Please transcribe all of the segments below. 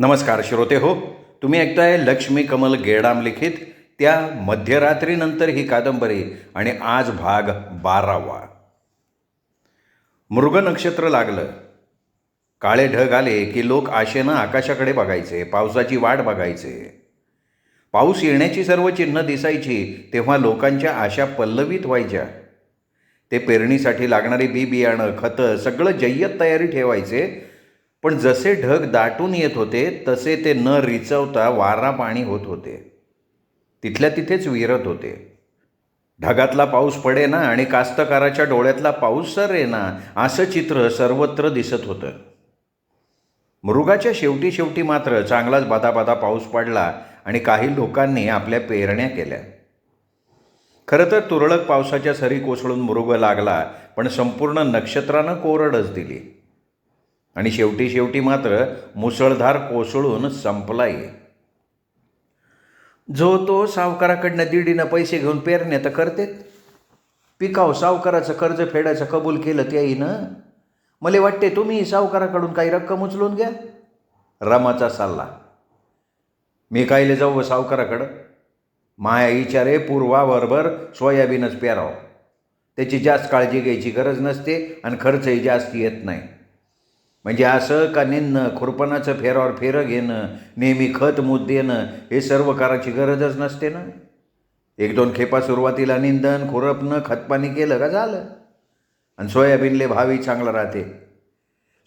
नमस्कार श्रोते हो तुम्ही ऐकताय लक्ष्मी कमल गेडाम लिखित. त्या मध्यरात्रीनंतर ही कादंबरी आणि आज भाग बारावा. मृग नक्षत्र लागलं. काळे ढग आले की लोक आशेनं आकाशाकडे बघायचे पावसाची वाट बघायचे. पाऊस येण्याची सर्व चिन्ह दिसायची तेव्हा लोकांच्या आशा पल्लवित व्हायच्या. ते पेरणीसाठी लागणारी बी बियाणं खतं सगळं जय्यत तयारी ठेवायचे पण जसे ढग दाटून येत होते तसे ते न रिचवता वारा पाणी होत होते. तिथल्या तिथेच विरत होते. ढगातला पाऊस पडे ना आणि कास्तकाराच्या डोळ्यातला पाऊस सरे ना असं चित्र सर्वत्र दिसत होतं. मृगाच्या शेवटी शेवटी मात्र चांगलाच बादाबादा पाऊस पडला आणि काही लोकांनी आपल्या पेरण्या केल्या. खरं तर तुरळक पावसाच्या सरी कोसळून मृग लागला पण संपूर्ण नक्षत्रानं कोरडच दिली. आणि शेवटी शेवटी मात्र मुसळधार कोसळून संपलाय. जो तो सावकाराकडनं दीडीनं पैसे घेऊन पेरण्या तर करतेत पिकाव सावकाराचं कर्ज फेडायचं कबूल केलं त्याईनं मला वाटते तुम्ही सावकाराकडून काही रक्कम उचलून घ्या. रमाचा सल्ला. मी कायले जाऊ व सावकाराकडं? माया इचारे पूर्वाबरोबर सोयाबीनच पेराव. त्याची जास्त काळजी घ्यायची गरज नसते आणि खर्चही जास्त येत नाही. म्हणजे असं का निंदणं खुरपणाचं फेरावर फेरं घेणं नेहमी खत मूत देणं हे सर्व करायची गरजच नसते ना. एक दोन खेपा सुरुवातीला निंदन खुरपणं खतपाणी केलं का झालं? आणि सोयाबीनले भावी चांगलं राहते.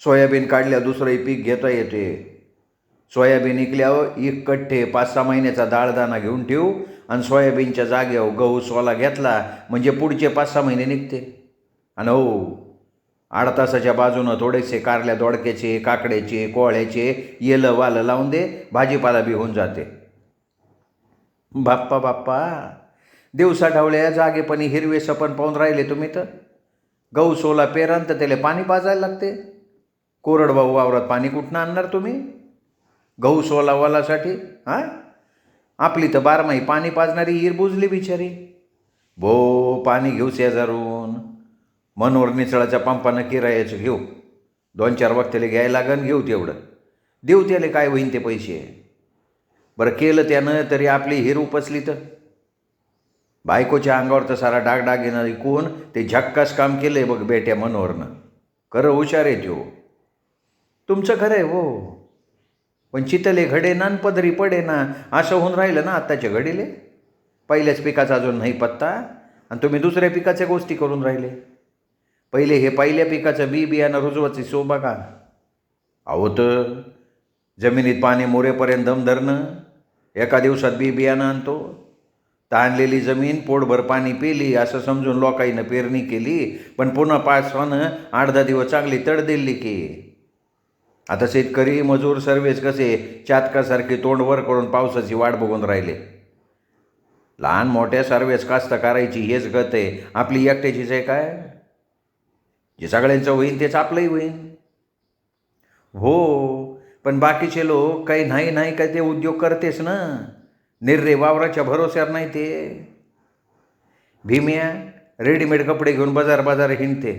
सोयाबीन काढल्या दुसरंही पीक घेता येते. सोयाबीन इकल्यावर एक कट्टे पाच सहा महिन्याचा डाळदाणा घेऊन ठेवू आणि सोयाबीनच्या जागेवर गहू सोला घेतला म्हणजे पुढचे पाच सहा महिने निघते. आणि हो आठ तासाच्या बाजूनं थोडेसे कारल्या दोडक्याचे काकड्याचे कोळ्याचे येलं वालं लावून दे भाजीपाला बी होऊन जाते. बाप्पा बाप्पा दिवसा ढवळ्या जागेपणी हिरवे सपन पाहून राहिले तुम्ही तर. गहू सोला पेरान तर त्याला पाणी पाजायला लागते. कोरडभाऊ वावरात पाणी कुठनं आणणार तुम्ही? गहू सोला वालासाठी हां? आपली तर बारमाही पाणी पाजणारी हिर बुजली बिचारी. भो पाणी घेऊ शेजारून मनोर निचळाच्या पंपानं किरायाचं घेऊ. दोन चार वक्तेले घ्यायला लागन घेऊ तेवढं. देऊ त्याला काय होईन ते पैसे. बरं केलं त्यानं तरी आपली हिर उपसली तर. बायकोच्या अंगावर तर सारा डाग डाग येणार कोण ते झक्कास काम केलंय बघ बेट्या मनोहरनं. खरं हुशार आहे त्यो. तुमचं खरं आहे हो. पण चितले घडे ना पदरी पडे ना असं होऊन राहिलं ना आत्ताच्या घडीले? पहिल्याच पिकाचा अजून नाही पत्ता आणि तुम्ही दुसऱ्या पिकाच्या गोष्टी करून राहिले. पहिले हे पहिल्या पिकाचं बी बियाणं रुजवाची सो बघा अहो तर जमिनीत पाणी मोरेपर्यंत दम धरणं एका दिवसात बी बियाणं आणतो. ताणलेली जमीन पोटभर पाणी पेली असं समजून लोकाईनं पेरणी केली पण पुन्हा पावसानं आठ दहा दिवस चांगली तड दिली की. आता शेतकरी मजूर सर्वेच कसे चातकासारखे तोंड वर करून पावसाची वाट बघून राहिले. लहान मोठ्या सर्वेस कास्त करायची हेच गत आहे. आपली एकट्याचीच आहे काय? जे सगळ्यांचं होईन तेच आपलंही होईन हो पण बाकीचे लोक काही नाही नाही काय ते उद्योग करतेच ना. निर्रे वावराच्या भरोश्यावर नाही ते. भीम्या रेडीमेड कपडे घेऊन बाजार बाजार हिंडते.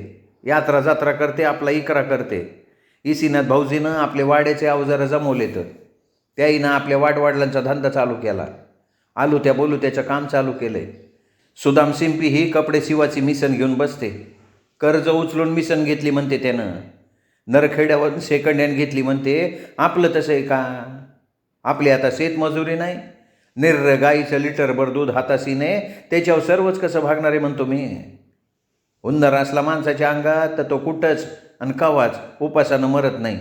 यात्रा जात्रा करते आपला इकरा करते. इसीनाथ भाऊजीनं आपले वाड्याचे अवजारं जमवले तर त्याईनं आपल्या वाडवाडलांचा धंदा चालू केला. आलू त्या बोलू त्याचं काम चालू केलं आहे सुदाम सिंपी ही कपडे शिवाची मिसन घेऊन बसते. कर्ज उचलून मिसन घेतली म्हणते त्यानं. नरखेड्यावर सेकंड हँड घेतली म्हणते. आपलं तसं आहे का? आपली आता शेतमजुरी नाही. निर्र गाईचं लिटरभर दूध हातासीने त्याच्यावर सर्वच कसं भागणार आहे म्हणतो मी. उंदर असला माणसाच्या अंगात तर तो कुठंच आणि कवाच उपासानं मरत नाही.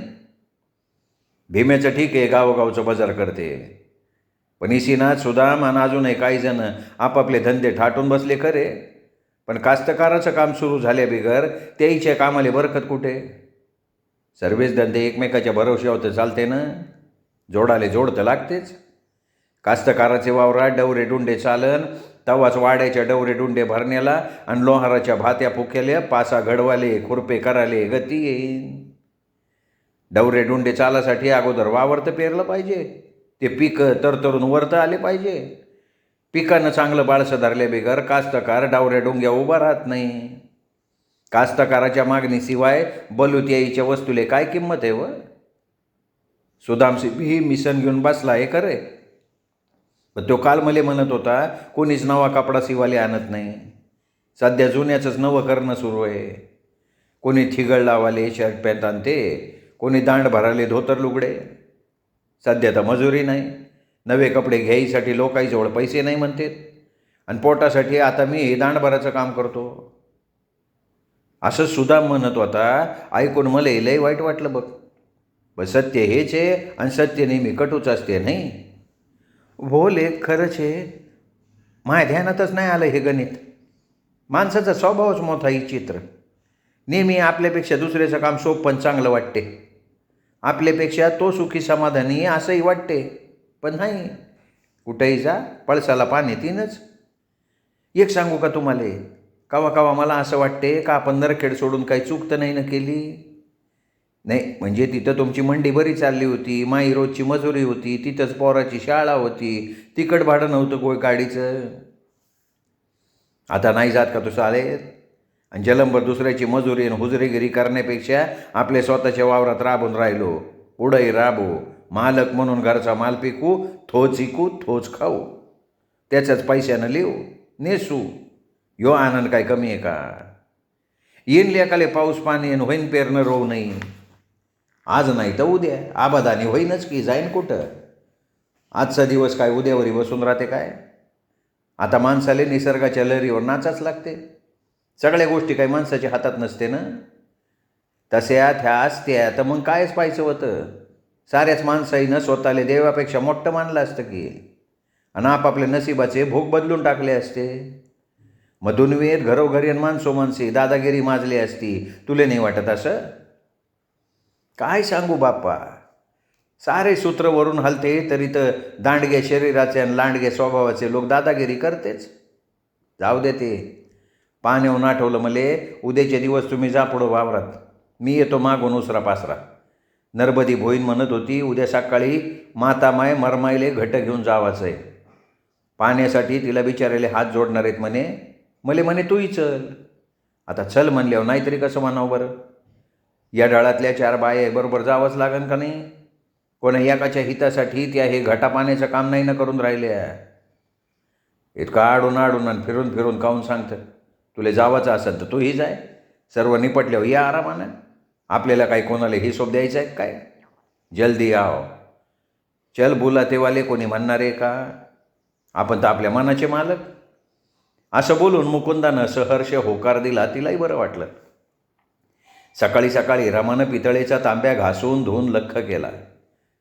भीमेचं ठीक आहे गावोगावचं बाजार करते. पण इसीनाथ सुदाम आणि अजूनही काही जण आपापले धंदे ठाटून बसले खरे. पण कास्तकाराचं काम सुरू झाल्याबिगर त्याईच्या कामाले बरकत कुठे? सर्वेच धंदे एकमेकाच्या भरोश्यावर तर चालते ना? जोडाले जोड तर लागतेच. कास्तकाराचे वावरात डवरे डुंडे चालन तवाच वाड्याच्या डवरे डुंडे भरण्याला आणि लोहाराच्या भात्या पुख्याल्या पासा घडवाले खुरपे कराले गती येईन. डवरे डुंडे चालासाठी अगोदर वावर तर पेरलं पाहिजे. ते पिकं तरतरून वरतं आले पाहिजे. पिकानं चांगलं बाळसं धरल्याबिगर कास्तकार डावऱ्या डोंग्या उभा राहत नाही. कास्तकाराच्या मागणीशिवाय बलुतियाईच्या वस्तूले काय किंमत आहे व? सुदामसी मिशन घेऊन बसला हे खरे पण तो काल मला म्हणत होता कोणीच नवा कपडा शिवाले आणत नाही. सध्या जुन्याचंच नवं करणं सुरू आहे. कोणी थिगळ लावाले शर्ट पॅन्ट आणते कोणी दांड भराले धोतर लुगडे. सध्या तर मजुरी नाही. नवे कपडे घ्यायसाठी लोकाईजवळ पैसे नाही म्हणतात आणि पोटासाठी आता मी हे दांडभराचं काम करतो. असं सुद्धा म्हणत होता ऐकून मला लय वाईट वाटलं बघ. पण सत्य हेच आहे आणि सत्य नेहमी कटूच असते नाही? भोले खरंच आहे माझ्या ध्यानातच नाही आलं हे गणित. माणसाचा स्वभावच मोठा ही चित्र नेहमी आपल्यापेक्षा दुसऱ्याचं काम सोप पण चांगलं वाटते. आपल्यापेक्षा तो सुखी समाधानी असंही वाटते. पण नाही. कुठेही जा पळसाला पाणी तीनच. एक सांगू का तुम्हाला? कवा कवा मला असं वाटते का आपण नरखेड सोडून काही चूक तर नाही ना केली? नाही म्हणजे तिथं तुमची मंडी बरी चालली होती माई रोजची मजुरी होती तिथंच पोराची शाळा होती तिकट भाडं नव्हतं गोय गाडीचं. आता नाही जात का तू चालेल आणि जलंबर दुसऱ्याची मजुरी आणि हुजरेगिरी करण्यापेक्षा आपल्या स्वतःच्या वावरात राबून राहिलो. पुढंही राबू. मालक म्हणून घरचा माल पिकू थोच इकू थोच खाऊ. त्याच्याच पैशानं लिहू नेसू. यो आनंद काय कमी आहे का? येईन लेकाले पाऊस पाणी येईन होईन पेरणं रोव नाही आज नाही तर उद्या. आबादानी होईनच की जाईन कुठं? आजचा दिवस काय उद्यावरी बसून राहते काय? आता माणसाले निसर्गाच्या लहरीवर नाचाच लागते. सगळ्या गोष्टी काही माणसाच्या हातात नसते ना? तस्या ह्या असत्या तर मग कायच पाहिजे होतं? साऱ्याच माणसाईनं स्वतःला देवापेक्षा मोठं मानलं असतं की. आणि आपापल्या नशिबाचे भोग बदलून टाकले असते. मधुनवेद घरोघरी आणि माणसो माणसे दादागिरी माजली असती. तुले नाही वाटत असं? काय सांगू बाप्पा? सारे सूत्र वरून हलते तरी तर दांडगे शरीराचे आणि लांडगे स्वभावाचे लोक दादागिरी करतेच. जाऊ दे ते. पाण्याहून आठवलं मले उद्याचे दिवस तुम्ही जा पुढं वावरात. मी येतो मागून उसरा पासरा. नर्मदी भोईन म्हणत होती उद्या सकाळी मातामाय मरमाईले घट घेऊन जावाचं आहे पाण्यासाठी तिला बिचारेले हात जोडणार आहेत म्हणे. मले म्हणे तूही चल. आता चल म्हणल्यावर नाहीतरी कसं म्हणावं बरं? या डाळातल्या चार बाया बरोबर जावंच लागन का नाही? कोणा एकाच्या हितासाठी त्या हे घटा पाण्याचं काम नाही ना करून राहिल्या. इतकं आडून आडून आणि फिरून फिरून काहून सांगतं? तुला जावाचं असेल तर तूही जाय. सर्व निपटल्यावर या आरामानं. आपल्याला काही कोणाला हिशोब द्यायचा आहे? काय? जल्दी आओ. चल बोला तेवाले कोणी म्हणणार आहे का? आपण तर आपल्या मनाचे मालक. असं बोलून मुकुंदानं सहर्ष होकार दिला तिलाही बरं वाटलं. सकाळी सकाळी रमानं पितळेचा तांब्या घासून धुवून लख्ख केला.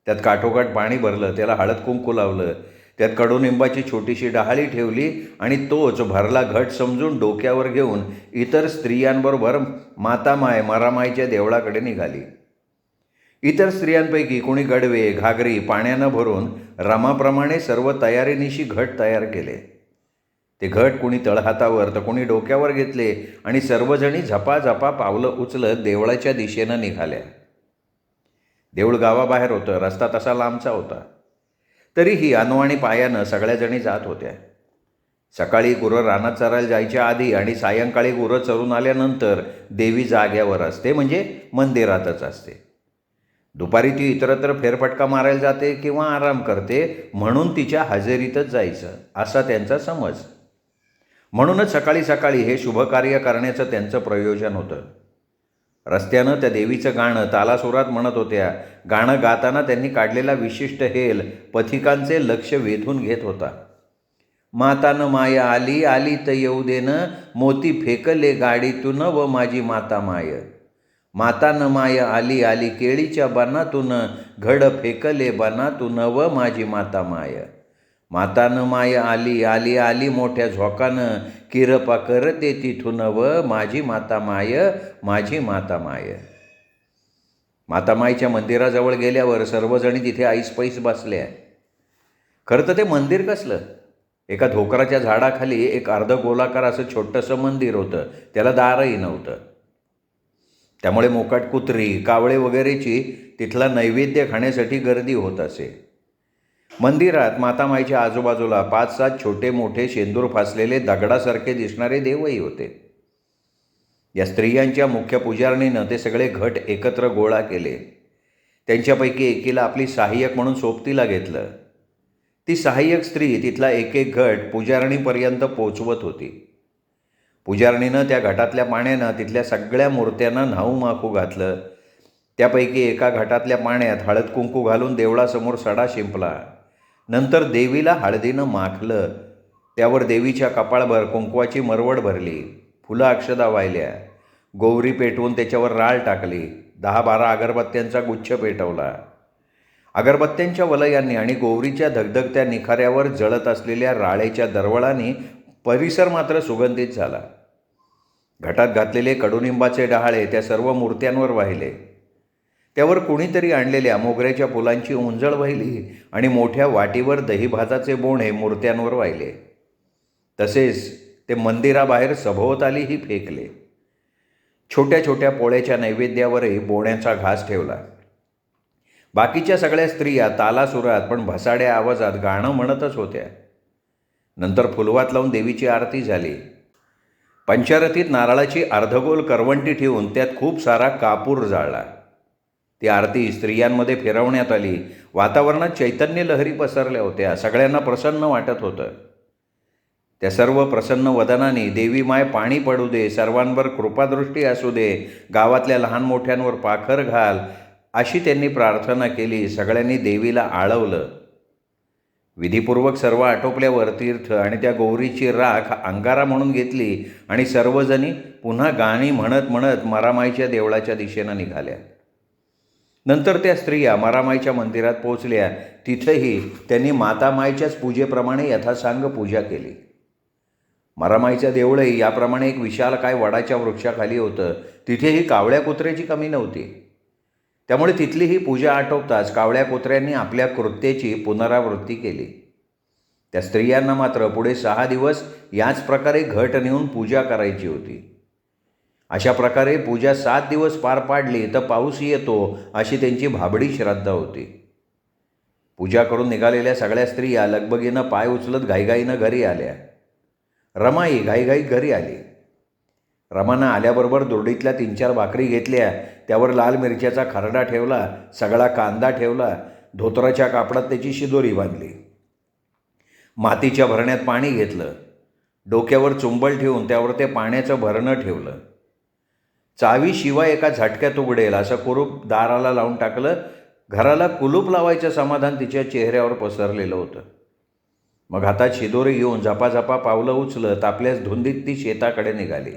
त्यात काठोकाठ पाणी भरलं त्याला हळद कुंकू लावलं त्यात कडुनिंबाची छोटीशी डहाळी ठेवली आणि तोच भरला घट समजून डोक्यावर घेऊन इतर स्त्रियांबरोबर मातामाय मरामाईच्या देवळाकडे निघाली. इतर स्त्रियांपैकी कोणी गडवे घागरी पाण्यानं भरून रमाप्रमाणे सर्व तयारीनिशी घट तयार केले. ते घट कुणी तळहातावर तर कोणी डोक्यावर घेतले आणि सर्वजणी झपाझपा पावलं उचलत देवळाच्या दिशेनं निघाल्या. देऊळ गावाबाहेर होतं रस्ता तसा लांबचा होता. तरीही अनवाणी पायानं सगळ्याजणी जात होत्या. सकाळी गुरं रानात चरायला जायच्या आधी आणि सायंकाळी गुरं चरून आल्यानंतर देवी जाग्यावर असते म्हणजे मंदिरातच असते. दुपारी ती इतरत्र फेरफटका मारायला जाते किंवा आराम करते म्हणून तिच्या हजेरीतच जायचं असा त्यांचा समज. म्हणूनच सकाळी सकाळी हे शुभकार्य करण्याचं त्यांचं प्रयोजन होतं. रस्त्यानं त्या देवीचं गाणं तालासुरात म्हणत होत्या. गाणं गाताना त्यांनी काढलेला विशिष्ट हेल पथिकांचे लक्ष वेधून घेत होता. मातानं माया आली आली तर येऊ देनं मोती फेकले गाडीतून व माझी माता माय. मातानं माया आली आली केळीच्या बनातून. घड फेकले बनातून व माझी माता माय. मातानं माय आली आली आली मोठ्या झोकानं. किरपा करते तिथून व माझी माता माय माझी माता माय. मातामाईच्या मंदिराजवळ गेल्यावर सर्वजणी तिथे आईस पैस बसल्या. खरं तर ते मंदिर कसलं? एका धोकराच्या झाडाखाली एक अर्ध गोलाकार असं छोटंसं मंदिर होतं. त्याला दारही नव्हतं. त्यामुळे मोकाट कुत्री कावळे वगैरेची तिथला नैवेद्य खाण्यासाठी गर्दी होत असे. मंदिरात मातामाईच्या आजूबाजूला पाच सात छोटे मोठे शेंदूर फासलेले दगडासारखे दिसणारे देवही होते. या स्त्रियांच्या मुख्य पुजारणीनं ते सगळे घट एकत्र गोळा केले. त्यांच्यापैकी एकीला आपली सहाय्यक म्हणून सोबतीला घेतलं. ती सहाय्यक स्त्री तिथला एक एक घट पुजारणीपर्यंत पोचवत होती. पुजारणीनं त्या घटातल्या पाण्यानं तिथल्या सगळ्या मूर्त्यांना न्हाऊ माखू घातलं. त्यापैकी एका घटातल्या पाण्यात हळद कुंकू घालून देवळासमोर सडा शिंपला. नंतर देवीला हळदीनं माखलं. त्यावर देवीच्या कपाळभर कुंकवाची मरवड भरली. फुलं अक्षदा वाहिल्या. गोवरी पेटवून त्याच्यावर राळ टाकली. दहा बारा अगरबत्त्यांचा गुच्छ पेटवला. अगरबत्त्यांच्या वलयांनी आणि गोवरीच्या धगधगत्या निखाऱ्यावर जळत असलेल्या राळेच्या दरवळांनी परिसर मात्र सुगंधित झाला. घटात घातलेले कडुनिंबाचे डहाळे त्या सर्व मूर्त्यांवर वाहिले. त्यावर कुणीतरी आणलेल्या मोगऱ्याच्या फुलांची उंजळ वाहिली आणि मोठ्या वाटीवर दहीभाताचे बोणे मूर्त्यांवर वाहिले. तसेच ते मंदिराबाहेर सभोवतालीही फेकले. छोट्या छोट्या पोळ्याच्या नैवेद्यावरही बोण्याचा घास ठेवला. बाकीच्या सगळ्या स्त्रिया तालासुरात पण भसाड्या आवाजात गाणं म्हणतच होत्या. नंतर फुलवात लावून देवीची आरती झाली. पंचारतीत नारळाची अर्धगोल करवंटी ठेवून त्यात खूप सारा कापूर जाळला. ती आरती स्त्रियांमध्ये फिरवण्यात आली. वातावरणात चैतन्य लहरी पसरल्या होत्या. सगळ्यांना प्रसन्न वाटत होतं. त्या सर्व प्रसन्न वदनाने देवी माय पाणी पडू दे. सर्वांवर कृपादृष्टी असू दे. गावातल्या लहान मोठ्यांवर पाखर घाल. अशी त्यांनी प्रार्थना केली. सगळ्यांनी देवीला आळवलं. विधीपूर्वक सर्व आटोपल्यावर तीर्थ आणि त्या गौरीची राख अंगारा म्हणून घेतली आणि सर्वजणी पुन्हा गाणी म्हणत म्हणत मरामाईच्या देवळाच्या दिशेनं निघाल्या. नंतर त्या स्त्रिया मारामाईच्या मंदिरात पोहोचल्या. तिथंही त्यांनी मातामाईच्याच पूजेप्रमाणे यथासांग पूजा केली. मारामाईचं देवळही याप्रमाणे एक विशाल काय वडाच्या वृक्षाखाली होतं. तिथेही कावळ्या कुत्र्याची कमी नव्हती. त्यामुळे तिथली ही पूजा आटोपताच कावळ्या कुत्र्यांनी आपल्या कृत्येची पुनरावृत्ती केली. त्या स्त्रियांना मात्र पुढे सहा दिवस याच प्रकारे घट नेऊन पूजा करायची होती. अशा प्रकारे पूजा सात दिवस पार पाडली तर पाऊस येतो अशी त्यांची भाबडी श्रद्धा होती. पूजा करून निघालेल्या सगळ्या स्त्रिया लगबगीनं पाय उचलत घाईघाईनं घरी आल्या. रमाई घाईघाई घरी आली. रमानं आल्याबरोबर दुर्डीतल्या तीन चार भाकरी घेतल्या त्यावर लाल मिरच्याचा खरडा ठेवला सगळा कांदा ठेवला धोतराच्या कापडात त्याची शिदोरी बांधली. मातीच्या भरण्यात पाणी घेतलं. डोक्यावर चुंबल ठेवून त्यावर ते पाण्याचं भरणं ठेवलं. चावीशिवाय एका झटक्यात उघडेल. असं कुरूप दाराला लावून टाकलं. घराला कुलूप लावायचं समाधान तिच्या चेहऱ्यावर पसरलेलं होतं. मग हातात शिदोरी घेऊन झपाझपा पावलं उचलत आपल्याच धुंदीत ती शेताकडे निघाली.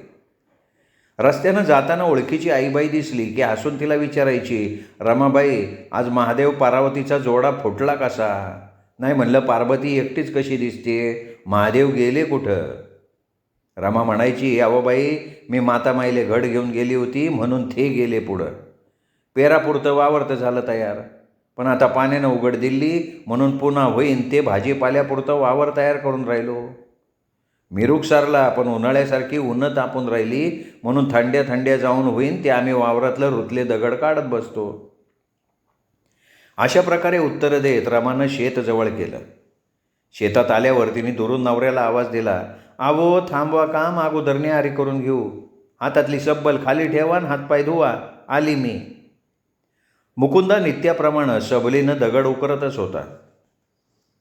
रस्त्यानं जाताना ओळखीची आईबाई दिसली की हसून तिला विचारायची रमाबाई आज महादेव पार्वतीचा जोडा फुटला कसा? नाही म्हणलं पार्वती एकटीच कशी दिसते महादेव गेले कुठं? रमा म्हणायची अवं बाई मी मातामाईले घड घेऊन गेली होती म्हणून ते गेले पुढं. पेरापुरतं वावरतं झालं तयार. पण आता पाण्यानं उघड दिली म्हणून पुन्हा होईन ते भाजीपाल्यापुरतं वावर तयार करून राहिलो. मिरूक सारला पण उन्हाळ्यासारखी उन्हं तापून राहिली म्हणून थंड्या थंड्या जाऊन होईन ते आम्ही वावरातलं रुतले दगड काढत बसतो. अशा प्रकारे उत्तरं देत रमानं शेत जवळ केलं. शेतात आल्यावर तिने दुरून नवऱ्याला आवाज दिला आवो थांबवा काम अगोदर निहारी करून घेऊ. हातातली सब्बल खाली ठेवा आणि हातपाय धुवा आली मी. मुकुंदा नित्याप्रमाणे सबलीनं दगड उकरतच होता.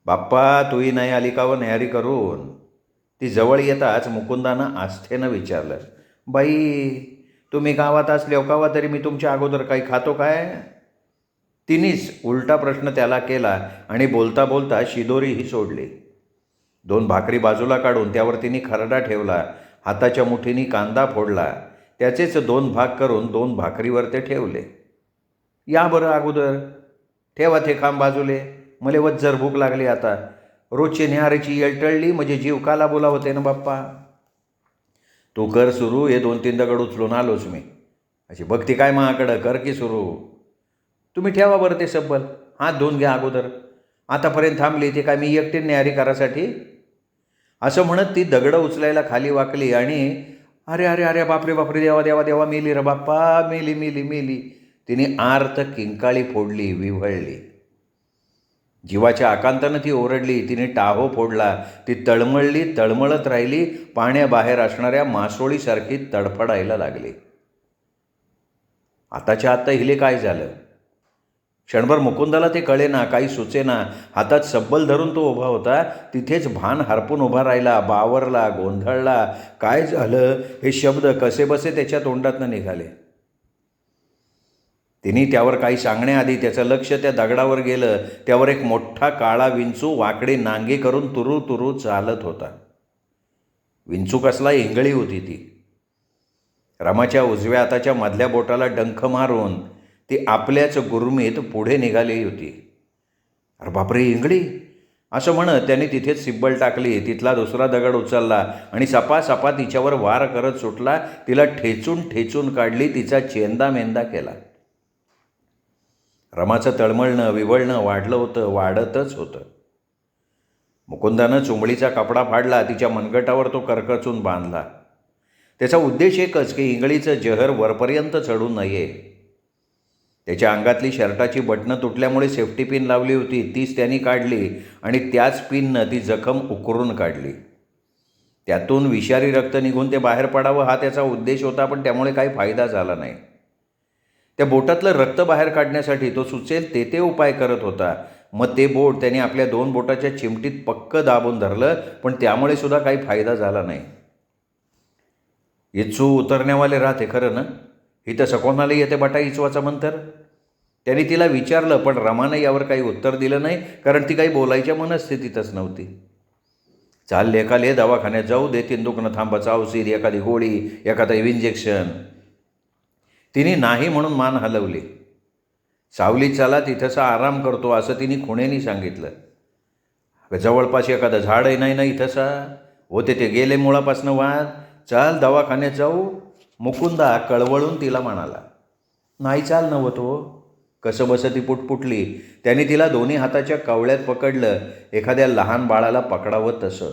बाप्पा तूही नाही आली का व न्यारी करून? ती जवळ येताच मुकुंदानं आस्थेनं विचारलं बाई तुम्ही गावात असल्यावर कावा तरी मी तुमच्या अगोदर काही खातो काय? तिनेच उलटा प्रश्न त्याला केला आणि बोलता बोलता शिदोरीही सोडली. दोन भाकरी बाजूला काढून त्यावर तिने खरडा ठेवला हाताच्या मुठीने कांदा फोडला. त्याचेच दोन भाग करून दोन भाकरीवर ते ठेवले. या बरं अगोदर. ठेवा ते खांब बाजूले. मले वज्जर भूक लागली आता. रोजची निहारीची येळटळली म्हणजे जीव काला बोलावते ना बाप्पा? तू कर सुरू हे दोन तीन दगड उचलून आलोच मी. अशी बघती काय महाकडं? कर की सुरू. तुम्ही ठेवा बरं ते सब्बल हात धुवून घ्या अगोदर. आतापर्यंत थांबली ते काय मी एकटी न्यारी करासाठी असं म्हणत ती दगडं उचलायला खाली वाकली आणि अरे अरे अरे बापरे बापरे देवा देवा देवा मेली रे बाप्पा मेली मेली मेली. तिने आर्त किंकाळी फोडली विव्हळली. जीवाच्या आकांतानं ती ओरडली तिने टाहो फोडला ती तळमळली तळमळत राहिली पाण्याबाहेर असणाऱ्या मासोळीसारखी तडफडायला लागली. आताच्या आत्ता हिले काय झालं? क्षणभर मुकुंदाला ते कळेना काही सुचेना. हातात सब्बल धरून तो उभा होता. तिथेच भान हरपून उभा राहिला बावरला गोंधळला. काय झालं? हे शब्द कसेबसे त्याच्या तोंडातनं निघाले? तिने त्यावर काही सांगण्याआधी त्याचं लक्ष त्या दगडावर गेलं. त्यावर एक मोठा काळा विंचू वाकडे नांगे करून तुरू तुरू चालत होता. विंचू कसला इंगळी होती ती. रमाच्या उजव्या हाताच्या मधल्या बोटाला डंख मारून ती आपल्याच गुरुमीत पुढे निघाली होती. अरे बापरे इंगळी. असं म्हणत त्याने तिथेच सिब्बल टाकली तिथला दुसरा दगड उचलला आणि सपा सपा तिच्यावर वार करत सुटला तिला ठेचून ठेचून काढली तिचा चेंदा मेंदा केला. रमाचं तळमळणं विवळणं वाढलं होतं वाढतच होतं. मुकुंदानं चुंबळीचा कपडा फाडला तिच्या मनगटावर तो करकचून बांधला. त्याचा उद्देश एकच की इंगळीचं जहर वरपर्यंत चढू नये त्याच्या अंगातली शर्टाची बटणं तुटल्यामुळे सेफ्टी पिन लावली होती. तीच त्यांनी काढली आणि त्याच पिननं ती जखम उकरून काढली. त्यातून विषारी रक्त निघून ते बाहेर पडावं हा त्याचा उद्देश होता पण त्यामुळे काही फायदा झाला नाही. त्या बोटातलं रक्त बाहेर काढण्यासाठी तो सुचेल ते ते उपाय करत होता. मग ते बोट त्याने आपल्या दोन बोटाच्या चिमटीत पक्क दाबून धरलं पण त्यामुळे सुद्धा काही फायदा झाला नाही. इच्छू उतरण्यावाले राहते खरं ना? इथं सकोनाला येते बटा इचवाचं मंतर. त्याने तिला विचारलं पण रमानं यावर काही उत्तर दिलं नाही कारण ती काही बोलायच्या मनस्थितीतच नव्हती. चाल लेखाले दवाखान्यात जाऊ दे तीन दुखणं थांबा चावसीर एखादी गोळी एखादं इंजेक्शन तिने नाही म्हणून मान हलवली. सावली चला तिथंसा आराम करतो असं तिने खुणेनी सांगितलं. जवळपास एखादं झाडही नाही ना इथंसा होते ते गेले मुळापासनं वाद. चाल दवाखान्यात जाऊ. मुकुंदा कळवळून तिला म्हणाला नाही चाल नव्ह तो कसं बसं ती पुटपुटली त्याने तिला दोन्ही हाताच्या कवळ्यात पकडलं एखाद्या लहान बाळाला पकडावं तसं.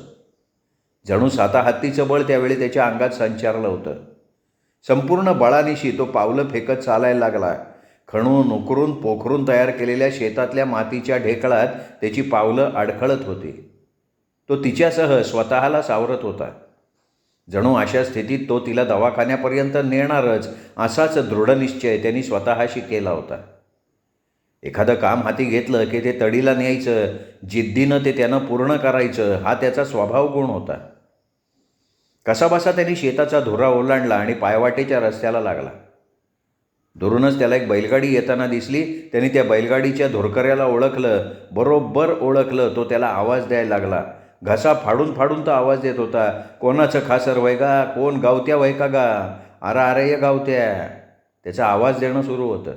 जणू साता हत्तीचं बळ त्यावेळी त्याच्या अंगात संचारलं होतं. संपूर्ण बळानिशी तो पावलं फेकत चालायला लागला. खणून उकरून पोखरून तयार केलेल्या शेतातल्या मातीच्या ढेकळात त्याची पावलं अडखळत होती. तो तिच्यासह स्वतःला सावरत होता. जणू अशा स्थितीत तो तिला दवाखान्यापर्यंत नेणारच असाच दृढनिश्चय त्यांनी स्वतःशी केला होता. एखादं काम हाती घेतलं की ते तडीला न्यायचं जिद्दीनं ते त्यानं पूर्ण करायचं हा त्याचा स्वभाव गुण होता. कसाबसा त्यांनी शेताचा धुरा ओलांडला आणि पायवाटेच्या रस्त्याला लागला. दुरूनच त्याला एक बैलगाडी येताना दिसली त्यांनी त्या बैलगाडीच्या धुरकऱ्याला ओळखलं बरोबर ओळखलं तो त्याला आवाज द्यायला लागला घसा फाडून फाडून तो आवाज देत होता. कोणाचं खासर वय का कोण गावत्या वय का गा? अरे अरे ये गावत्या. त्याचा आवाज देणं सुरू होतं.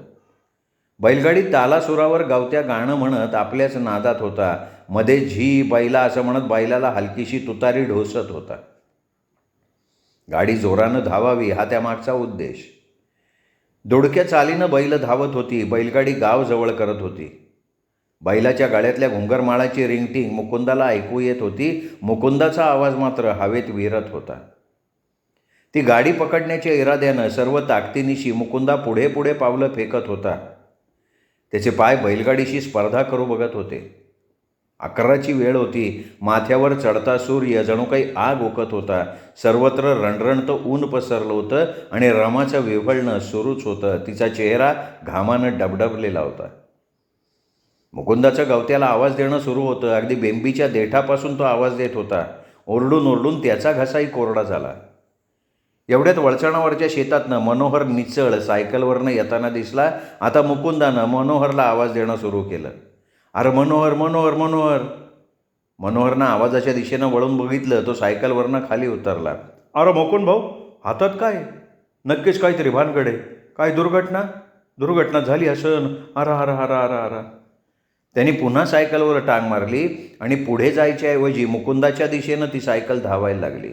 बैलगाडी तालासुरावर गावत्या गाणं म्हणत आपल्याच नादात होता. मध्ये झी बैला असं म्हणत बैलाला हलकीशी तुतारी ढोसत होता. गाडी जोरानं धावावी हा त्यामागचा उद्देश. दोडक्या चालीनं बैल धावत होती. बैलगाडी गाव जवळ करत होती. बैलाच्या गळ्यातल्या घुंगरमाळाची रिंगटिंग मुकुंदाला ऐकू येत होती. मुकुंदाचा आवाज मात्र हवेत विरत होता. ती गाडी पकडण्याच्या इराद्यानं सर्व ताकदीनिशी मुकुंदा पुढे पुढे पावलं फेकत होता. त्याचे पाय बैलगाडीशी स्पर्धा करू बघत होते. अकराची वेळ होती. माथ्यावर चढता सूर्य जणू काही आग ओकत होता. सर्वत्र रणरणतं ऊन पसरलं होतं आणि रमाचं विव्हळणं सुरूच होतं. तिचा चेहरा घामानं डबडबलेला होता. मुकुंदाच्या गवत्याला आवाज देणं सुरू होतं. अगदी बेंबीच्या देठापासून तो आवाज देत होता. ओरडून ओरडून त्याचा घसाही कोरडा झाला. एवढ्यात वळचणावरच्या शेतातनं मनोहर निचळ सायकलवरनं येताना दिसला. आता मुकुंदानं मनोहरला आवाज देणं सुरू केलं. अरे मनोहर मनोहर मनोहर. मनोहरनं आवाजाच्या दिशेनं वळून बघितलं. तो सायकलवरनं खाली उतरला. अरे मुकुंद भाऊ हातात काय? नक्कीच काहीतरी भानगडे काय दुर्घटना? दुर्घटना झाली असं अरा अरा अरा अरा अरा. त्यांनी पुन्हा सायकलवर टांग मारली आणि पुढे जायच्याऐवजी मुकुंदाच्या दिशेनं ती सायकल धावायला लागली.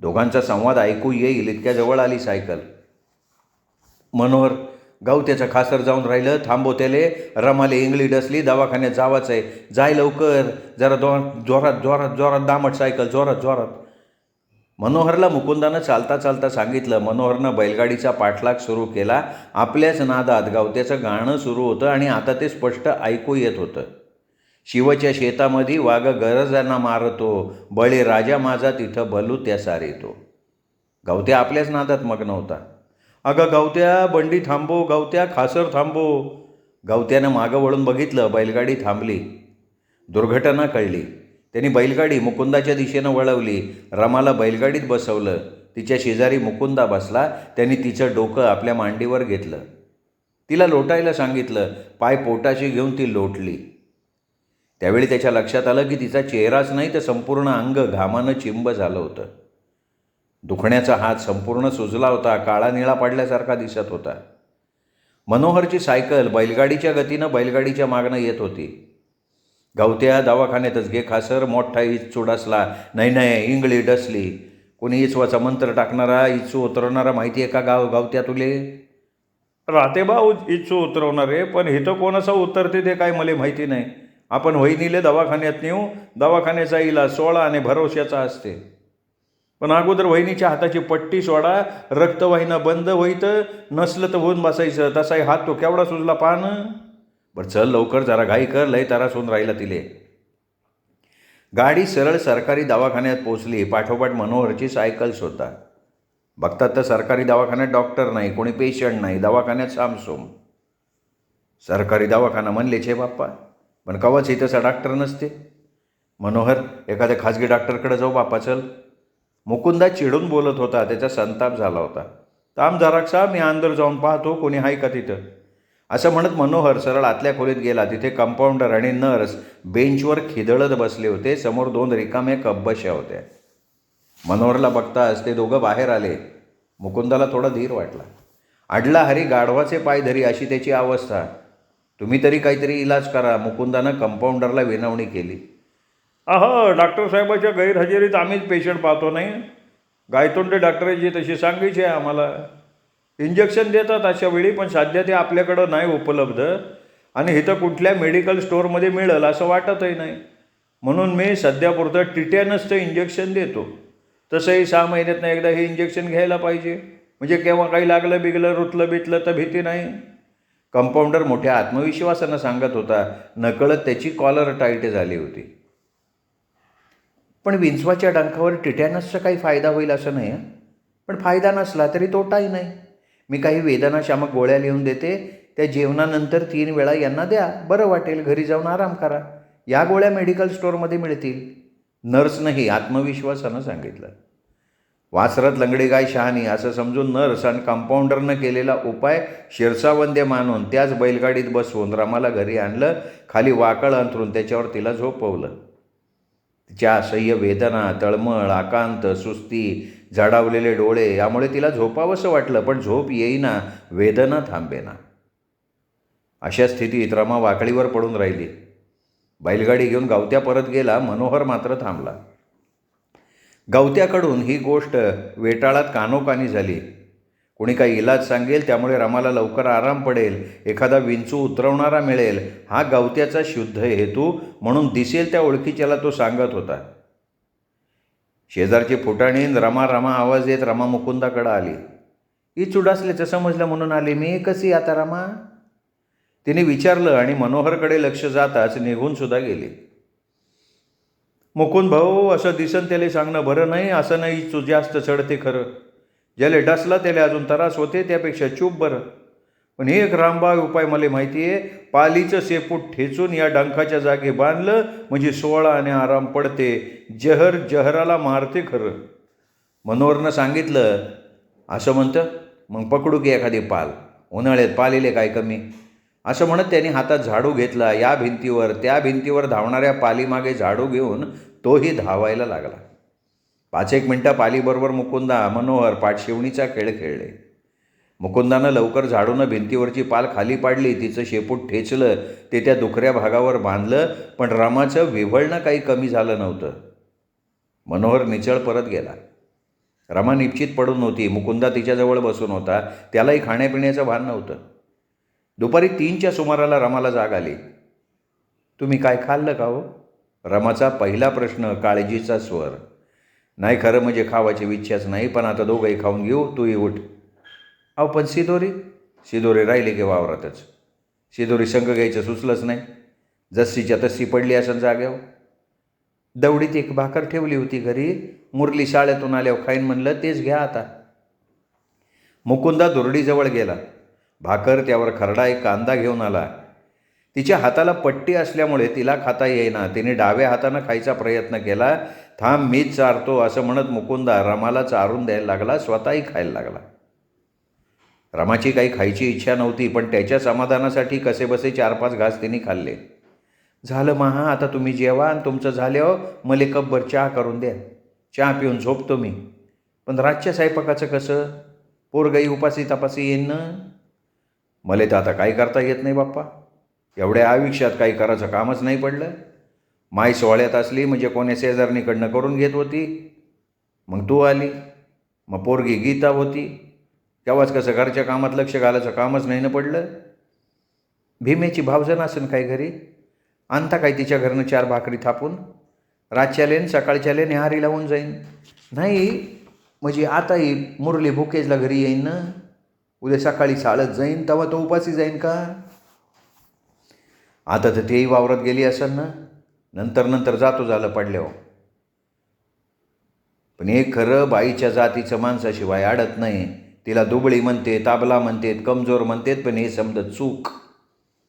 दोघांचा संवाद ऐकू येईल इतक्या जवळ आली सायकल. मनोहर गावत्याचं खासर जाऊन राहिलं थांबवतेले त्याले रमाले इंगळी डसली दवाखान्यात जावाचं आहे जाय लवकर जरा दो जोरात जोरात जोरात दामट सायकल जोरात जोरात. मनोहरला मुकुंदानं चालता चालता सांगितलं मनोहरनं बैलगाडीचा पाठलाग सुरू केला. आपल्याच नादात गावत्याचं गाणं सुरू होतं आणि आता ते स्पष्ट ऐकू येत होतं. शिवच्या शेतामध्ये वाघ गरजांना मारतो बळी राजा माझा तिथं बलू त्या सारेतो. गावत्या आपल्याच नादात मग्न होता. अगं गावत्या बंडी थांबो गावत्या खासर थांबो. गवत्यानं मागं वळून बघितलं बैलगाडी थांबली. दुर्घटना कळली. त्यांनी बैलगाडी मुकुंदाच्या दिशेनं वळवली. रमाला बैलगाडीत बसवलं. तिच्या शेजारी मुकुंदा बसला. त्यांनी तिचं डोकं आपल्या मांडीवर घेतलं. तिला लोटायला सांगितलं. पाय पोटाशी घेऊन ती लोटली. त्यावेळी त्याच्या लक्षात आलं की तिचा चेहराच नाही तर संपूर्ण अंग घामानं चिंब झालं होतं. दुखण्याचा हात संपूर्ण सुजला होता. काळा निळा पडल्यासारखा दिसत होता. मनोहरची सायकल बैलगाडीच्या गतीनं बैलगाडीच्या मागणं येत होती. गावत्या दवाखान्यातच घे खासर मोठा इच डसला. नाही नाही इंगळी डसली. कोणी इचवाचा मंत्र टाकणारा इचू उतरवणारा माहिती आहे का गाव गावत्या तुले? राहते बा इच्छू उतरवणारे पण इथं कोणाचं उतरते ते काय मला माहिती नाही. आपण वहिनीले दवाखान्यात नेऊ दवाखान्याचा इलाज सोळा आणि भरोश्याचा असते. पण अगोदर वहिनीच्या हाताची पट्टी सोडा रक्तवाहिना बंद होईत नसलं तर होऊन बसायचं तसाही हात तो केवढा सुजला पान? बरं चल लवकर जरा घाई कर लय तारास राहिला तिले. गाडी सरळ सरकारी दवाखान्यात पोचली पाठोपाठ मनोहरची सायकल स्वतः. बघतात तर सरकारी दवाखान्यात डॉक्टर नाही कोणी पेशंट नाही दवाखान्यात सामसोम. सरकारी दवाखाना म्हणले छे बाप्पा पण कवाच इथंचा डॉक्टर नसते? मनोहर एखाद्या खाजगी डॉक्टरकडे जाऊ बाप्पा चल. मुकुंदा चिडून बोलत होता त्याचा संताप झाला होता. ताम जराक्षा मी अंदर जाऊन पाहतो कोणी आहे का तिथं? असं म्हणत मनोहर सरळ आतल्या खोलीत गेला. तिथे कंपाऊंडर आणि नर्स बेंचवर खिदळत बसले होते. समोर दोन रिकाम्या कब्बशा होत्या. मनोहरला बघताच ते दोघं बाहेर आले. मुकुंदाला थोडा धीर वाटला. अडला हरी गाढवाचे पाय धरी अशी त्याची अवस्था. तुम्ही तरी काहीतरी इलाज करा. मुकुंदानं कंपाऊंडरला विनवणी केली. अहो डॉक्टर साहेबाच्या गैरहजेरीत आम्हीच पेशंट पाहतो नाही. गायतोंडे डॉक्टरांची तशी सांगायची आहे आम्हाला. इंजेक्शन देतात अशा वेळी पण सध्या ते आपल्याकडं नाही उपलब्ध. आणि इथं कुठल्या मेडिकल स्टोअरमध्ये मिळेल असं वाटतही नाही. म्हणून मी सध्यापुरतं टिटॅनसचं इंजेक्शन देतो. तसंही सहा महिन्यातनं एकदा हे इंजेक्शन घ्यायला पाहिजे. म्हणजे केव्हा काही लागलं बिगलं रुतलं बितलं तर भीती नाही. कंपाऊंडर मोठ्या आत्मविश्वासानं सांगत होता नकळत त्याची कॉलर टाईट झाली होती. पण विंचवाच्या डंखावर टिटॅनसचा काही फायदा होईल असं नाही पण फायदा नसला तरी तोटाही नाही. मी काही वेदनाशामक गोळ्या लिहून देते त्या जेवणानंतर तीन वेळा यांना द्या. बरं वाटेल घरी जाऊन आराम करा. या गोळ्या मेडिकल स्टोअरमध्ये मिळतील. नर्सनंही आत्मविश्वासानं सांगितलं. वासरत लंगडेगाय शहाणी असं समजून नर्स आणि कंपाऊंडरनं केलेला उपाय शिरसावंद्य मानून त्याच बैलगाडीत बसवून रामाला घरी आणलं. खाली वाकळ अंथरून त्याच्यावर तिला झोपवलं. तिच्या असह्य वेदना तळमळ आकांत सुस्ती जडावलेले डोळे यामुळे तिला झोपावंसं वाटलं पण झोप येईना वेदना थांबेना. अशा स्थितीत रमा वाकळीवर पडून राहिली. बैलगाडी घेऊन गावत्या परत गेला मनोहर मात्र थांबला. गावत्याकडून ही गोष्ट वेटाळात कानोकानी झाली. कोणी काही इलाज सांगेल त्यामुळे रमाला लवकर आराम पडेल एखादा विंचू उतरवणारा मिळेल हा गावत्याचा शुद्ध हेतू म्हणून दिसेल त्या ओळखीच्याला तो सांगत होता. शेजारची फुटाणीन रमा रमा आवाज येत रमा मुकुंदाकडं आली. ही चुडासल्याचं समजलं म्हणून आली. मी कशी आता रमा? तिने विचारलं आणि मनोहरकडे लक्ष जाताच निघून सुद्धा गेली. मुकुंद भाऊ असं दिसन त्याला सांगणं बरं नाही असं नाही चू जास्त चढते खरं. ज्याला डसला त्याला अजून त्रास होते त्यापेक्षा चूप बरं. पण हे एक रामबाग उपाय मला माहिती आहे. पालीचं शेपूट ठेचून या डंखाच्या जागी बांधलं म्हणजे सोहळा आणि आराम पडते. जहर जहराला मारते खरं. मनोहरनं सांगितलं असं म्हणतं मग पकडू की एखादी पाल? उन्हाळ्यात पालेले काय कमी? असं म्हणत त्यांनी हातात झाडू घेतला. या भिंतीवर त्या भिंतीवर धावणाऱ्या पालीमागे झाडू घेऊन तोही धावायला लागला. पाच एक मिनटं पालीबरोबर मुकुंदा मनोहर पाठशिवणीचा खेळ खेळले. मुकुंदानं लवकर झाडूनं भिंतीवरची पाल खाली पाडली. तिचं शेपूट ठेचलं ते त्या दुखऱ्या भागावर बांधलं पण रमाचं विव्हळणं काही कमी झालं नव्हतं. मनोहर निचळ परत गेला. रमा निश्चित पडून होती. मुकुंदा तिच्याजवळ बसून होता. त्यालाही खाण्यापिण्याचं भान नव्हतं. दुपारी तीनच्या सुमाराला रमाला जाग आली. तुम्ही काय खाल्लं का हो? रमाचा पहिला प्रश्न काळजीचा स्वर. नाही खरं म्हणजे खावायची इच्छाच नाही पण आता दोघंही खाऊन घेऊ. तूही उठ. अहो पण सिदोरी? सिदोरी राहिली की वावरातच. सिदोरी संघ घ्यायचं सुचलंच नाही. जस्सीच्या तस्सी पडली असं जाग्यावर दवडीत एक भाकर ठेवली होती घरी. मुरली शाळेतून आल्यावर खाईन म्हणलं तेच घ्या आता. मुकुंदा दुरडीजवळ गेला. भाकर त्यावर खरडा एक कांदा घेऊन आला. तिच्या हाताला पट्टी असल्यामुळे तिला खाता येईना. तिने डाव्या हातानं खायचा प्रयत्न केला. थांब मीच चारतो असं म्हणत मुकुंदा रमाला चारून द्यायला लागला स्वतःही खायला लागला. रमाची काही खायची इच्छा नव्हती पण त्याच्या समाधानासाठी कसेबसे चार पाच घास तिने खाल्ले. झालं महा आता तुम्ही जेवा आणि तुमचं झाल्यावर मले कपभर चहा करून द्या. चहा पिऊन झोपतो मी. पण रातच्या स्वयंपाकाचं कसं? पोरगाई उपासी तपासी येईन ना? मला तर आता काही करता येत नाही बाप्पा. एवढ्या आयुष्यात काही करायचं कामच नाही पडलं. माय सोहळ्यात असली म्हणजे कोणी शेजारणीकडनं करून घेत होती. मग तू आली. मग पोरगी गीता होती. तेव्हाच कसं घरच्या कामात लक्ष घालायचं कामच नाही ना पडलं? भीमेची भावजन असेल काही घरी? आणता काय तिच्या घरनं चार भाकरी थापून? रातच्या लेन सकाळच्या लेन निहारी लावून जाईन. नाही म्हणजे आताही मुरली भुकेजला घरी येईन ना? उद्या सकाळी चाळत जाईन तेव्हा तो उपाशी जाईन का? आता तर तेही वावरत गेली असेल ना? नंतर नंतर जातो झालं पडल्यावर. पण एक खरं बाईच्या जातीचं माणसाशिवाय अडत नाही. तिला दुबळी म्हणते ताबला म्हणते कमजोर म्हणतेत पण हे समजत चूक.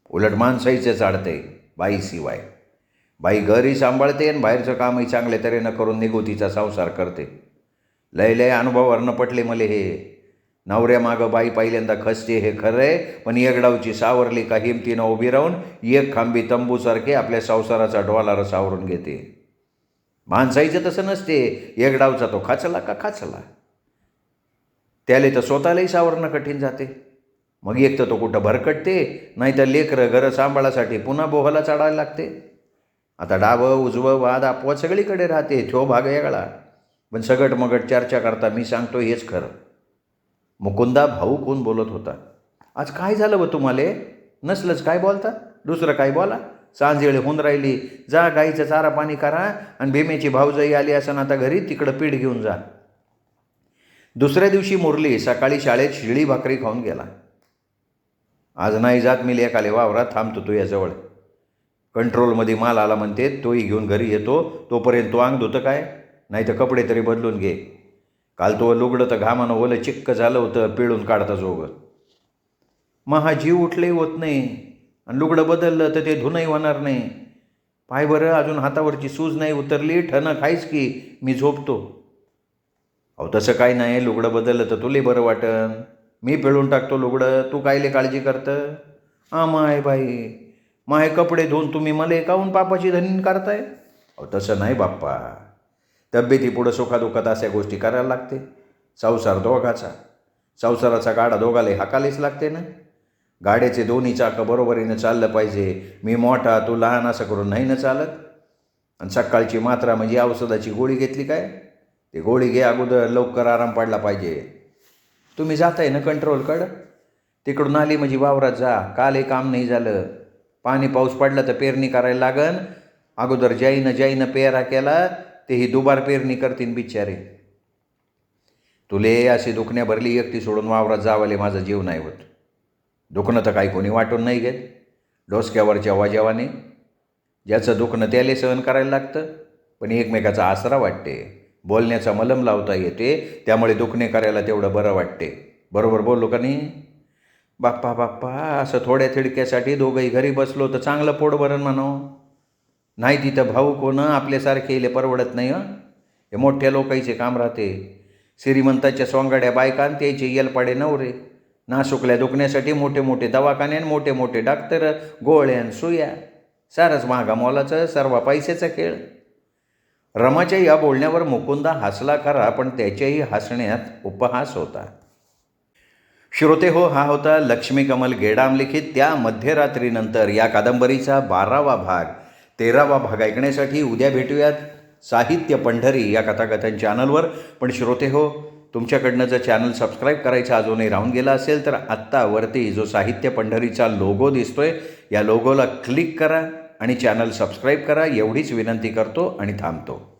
उलट माणसाईचे चाडते बाईशिवाय. बाई घरही सांभाळते आणि बाहेरचं कामही चांगल्या तऱ्हेनं करून निगोतीचा संसार करते. लय लय अनुभवावरनं पटले मले हे. नवऱ्या मागं बाई पहिल्यांदा खसते हे खरं आहे पण एकडावची सावरली का हिमतीनं उभी राहून एक खांबी तंबूसारखे आपल्या संसाराचा डोलार सावरून घेते. माणसाईचं तसं नसते एकडावचा तो खाचला का खाचला? त्याला तर स्वतःलाही सावरणं कठीण जाते. मग एक तर तो कुठं भरकटते नाही तर लेकरं घरं सांभाळासाठी पुन्हा बोहाला चढायला लागते. आता डावं उजवं वाद आपवा सगळीकडे राहते तो भाग वेगळा. पण सगट मगट चर्चा करता मी सांगतो हेच खरं. मुकुंदा भाऊ कोण बोलत होता? आज काय झालं व तुम्हाला? नसलंच काय बोलता? दुसरं काय बोला? सांजेळे होऊन राहिली. जा गाईचं चारा पाणी करा आणि भीमेची भाऊजाई आली असं आता घरी तिकडं पीठ घेऊन जा. दुसऱ्या दिवशी मुरली सकाळी शाळेत शिळी भाकरी खाऊन गेला. आज नाही जात मी लेखाले वावरात थांबतो तू याजवळ. कंट्रोलमध्ये माल आला म्हणते तोही घेऊन घरी येतो तोपर्यंत तो अंग धुतं काय? नाही तर कपडे तरी बदलून घे. काल तो लुगडं तर घामानं ओलं चिक्क झालं होतं पिळून काढता जोगं. मग हा जीव उठले होत नाही. आणि लुगडं बदललं तर ते धुनही होणार नाही. पाय बरं अजून हातावरची सूज नाही उतरली ठणं खायच की मी झोपतो. अहो तसं काही नाही लुगडं बदललं तर तुले बरं वाटन. मी पिळून टाकतो लुगडं तू कायले काळजी करतं? हां माय बाई. माय कपडे धुवून तुम्ही मला एकाहून पापाची धनीन करताय? अहो तसं नाही बाप्पा. तब्येती पुढं सुखादुखात अशा गोष्टी करायला लागते. संसार दोघाचा. संसाराचा गाडा दोघाला हाकालेच लागते ना? गाड्याचे दोन्ही चाकं बरोबरीनं चाललं पाहिजे. मी मोठा तू लहान असं करून नाही ना चालत? आणि सकाळची मात्रा म्हणजे औषधाची गोळी घेतली काय? ते गोळी घे अगोदर लवकर आराम पडला पाहिजे. तुम्ही जाताय ना कंट्रोलकडं तिकडून आली म्हणजे वावरात जा. काल हे काम नाही झालं. पाणी पाऊस पडला तर पेरणी करायला लागन. अगोदर जाईनं जाईनं पेरा केला ते ही दुबार पेरणी करतीन बिचारे. तुले अशी दुखण्या भरली एकटी सोडून वावरात जावाले माझा जीव नाही होत. दुखणं तर काही कोणी वाटून नाही घेत. डोसक्यावरच्या वाजेवाने. ज्याचं दुखणं त्याले सहन करायला लागतं पण एकमेकाचा आसरा वाटते. बोलण्याचा मलम लावता येते त्यामुळे दुखणे करायला तेवढं बरं वाटते. बरोबर बोललो का नाही? बाप्पा बाप्पा असं थोड्या थिडक्यासाठी दोघंही घरी बसलो तर चांगलं पोट भरण म्हणो नाही तिथं भाऊ कोण आपल्यासारखे इले परवडत नाही हे? मोठ्या लोकाईचे काम राहते. श्रीमंताच्या सोंगाड्या बायकान त्याचे येलपाडे नवरे. नासुकल्या दुखण्यासाठी मोठे मोठे दवाखाने आणि मोठे मोठे डॉक्टर गोळ्यान सुया. सारच महागा मोलाचं सर्व पैशाचा खेळ. रमाच्या या बोलण्यावर मुकुंदा हसला खरा पण त्याच्याही हसण्यात उपहास होता. श्रोते हो हा होता लक्ष्मी कमल गेडाम लिखित. त्या मध्यरात्रीनंतर या कादंबरीचा बारावा भाग. तेरावा भाग ऐकण्यासाठी उद्या भेटूयात साहित्य पंढरी या कथाकथन चॅनलवर. पण श्रोते हो तुमच्याकडनं जर चॅनल सबस्क्राईब करायचा अजूनही राहून गेला असेल तर आत्ता वरती जो साहित्य पंढरीचा लोगो दिसतोय या लोगोला क्लिक करा. आणि चॅनल सबस्क्राईब करा एवढीच विनंती करतो आणि थांबतो.